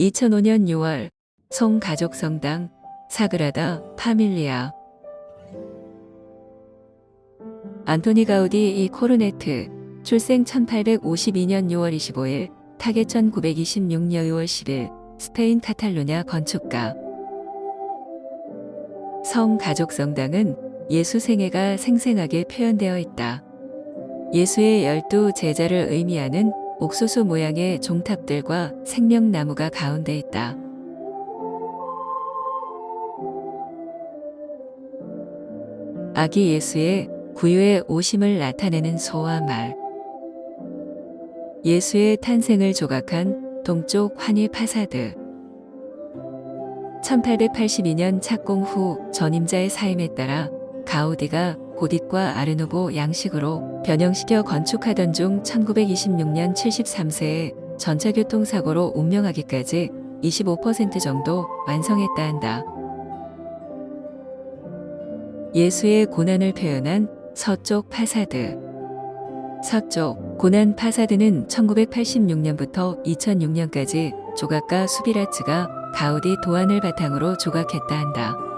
2005년 6월 성가족성당 사그라다 파밀리아 안토니 가우디 이 코르네트 출생 1852년 6월 25일 타겟 1926년 6월 10일 스페인 카탈루냐 건축가 성가족성당은 예수 생애가 생생하게 표현되어 있다. 예수의 열두 제자를 의미하는 옥수수 모양의 종탑들과 생명나무가 가운데 있다. 아기 예수의 구유의 오심을 나타내는 소와 말. 예수의 탄생을 조각한 동쪽 환희 파사드. 1882년 착공 후 전임자의 사임에 따라 가우디가 고딕과 아르누보 양식으로 변형시켜 건축하던 중 1926년 73세에 전차 교통사고로 운명하기까지 25% 정도 완성했다 한다. 예수의 고난을 표현한 서쪽 파사드. 서쪽 고난 파사드는 1986년부터 2006년까지 조각가 수비라츠가 가우디 도안을 바탕으로 조각했다 한다.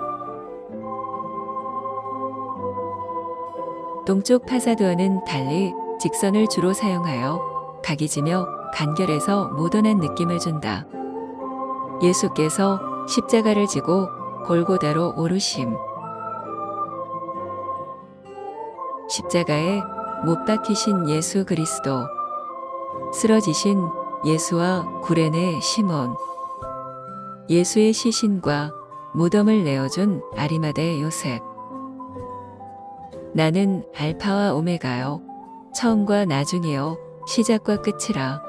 동쪽 파사드와는 달리 직선을 주로 사용하여 각이 지며 간결해서 모던한 느낌을 준다. 예수께서 십자가를 지고 골고다로 오르심. 십자가에 못 박히신 예수 그리스도. 쓰러지신 예수와 구레네 시몬. 예수의 시신과 무덤을 내어준 아리마대 요셉. 나는 알파와 오메가요. 처음과 나중이요. 시작과 끝이라.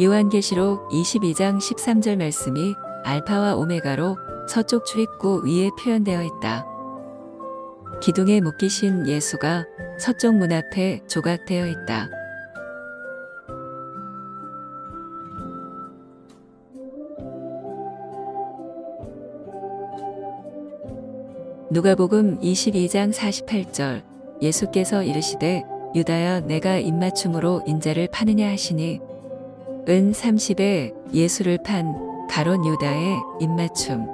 요한계시록 22장 13절 말씀이 알파와 오메가로 서쪽 출입구 위에 표현되어 있다. 기둥에 묶이신 예수가 서쪽 문 앞에 조각되어 있다. 누가복음 22장 48절 예수께서 이르시되 유다야 내가 입맞춤으로 인자를 파느냐 하시니 은 30에 예수를 판 가론 유다의 입맞춤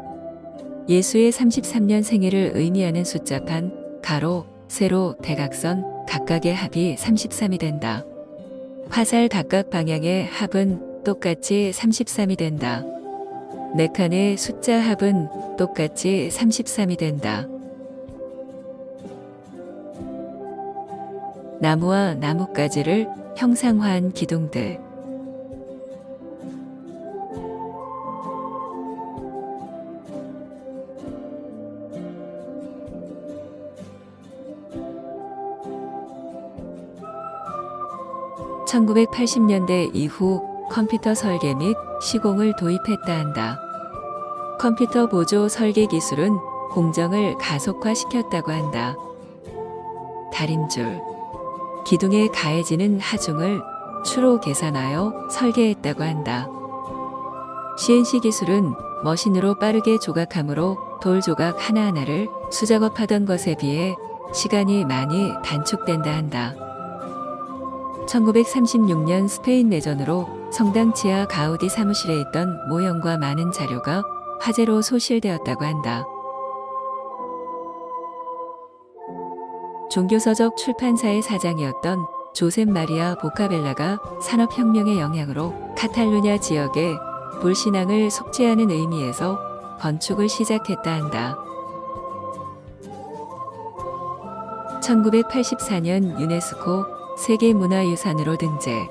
예수의 33년 생애를 의미하는 숫자 판 가로 세로 대각선 각각의 합이 33이 된다. 화살 각각 방향의 합은 똑같이 33이 된다. 네 칸의 숫자 합은 똑같이 33이 된다. 나무와 나뭇가지를 형상화한 기둥들. (1980년대) 이후 컴퓨터 설계 및 시공을 도입했다 한다. 컴퓨터 보조 설계 기술은 공정을 가속화시켰다고 한다. 다림줄 기둥에 가해지는 하중을 추로 계산하여 설계했다고 한다. CNC 기술은 머신으로 빠르게 조각하므로 돌 조각 하나하나를 수작업하던 것에 비해 시간이 많이 단축된다 한다. 1936년 스페인 내전으로 성당 지하 가우디 사무실에 있던 모형과 많은 자료가 화재로 소실되었다고 한다. 종교서적 출판사의 사장이었던 조셉 마리아 보카벨라가 산업혁명의 영향으로 카탈루냐 지역에 불신앙을 속죄하는 의미에서 건축을 시작했다 한다. 1984년 유네스코 세계문화유산으로 등재.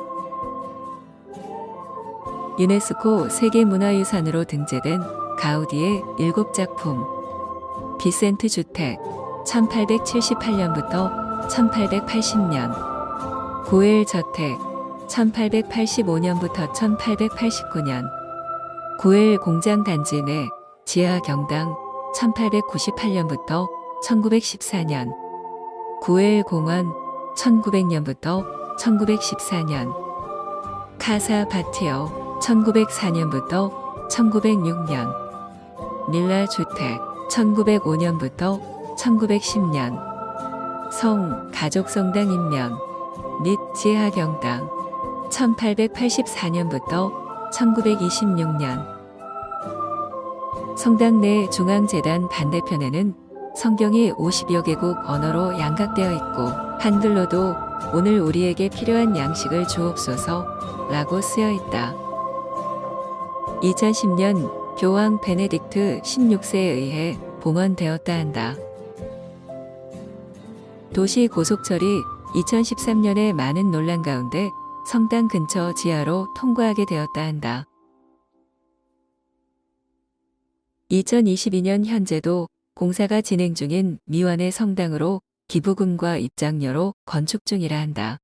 유네스코 세계문화유산으로 등재된 가우디의 일곱 작품. 비센트 주택 1878년부터 1880년. 고엘 저택 1885년부터 1889년. 고엘 공장 단지 내 지하 경당 1898년부터 1914년. 고엘 공원 1900년부터 1914년. 카사 바티오 1904년부터 1906년. 밀라 주택 1905년부터 1910년. 성 가족성당 인면 및 지하경당 1884년부터 1926년. 성당 내 중앙재단 반대편에는 성경이 50여 개국 언어로 양각되어 있고 한글로도 오늘 우리에게 필요한 양식을 주옵소서 라고 쓰여 있다. 2010년 교황 베네딕트 16세에 의해 봉헌되었다 한다. 도시 고속철이 2013년에 많은 논란 가운데 성당 근처 지하로 통과하게 되었다 한다. 2022년 현재도 공사가 진행 중인 미완의 성당으로 기부금과 입장료로 건축 중이라 한다.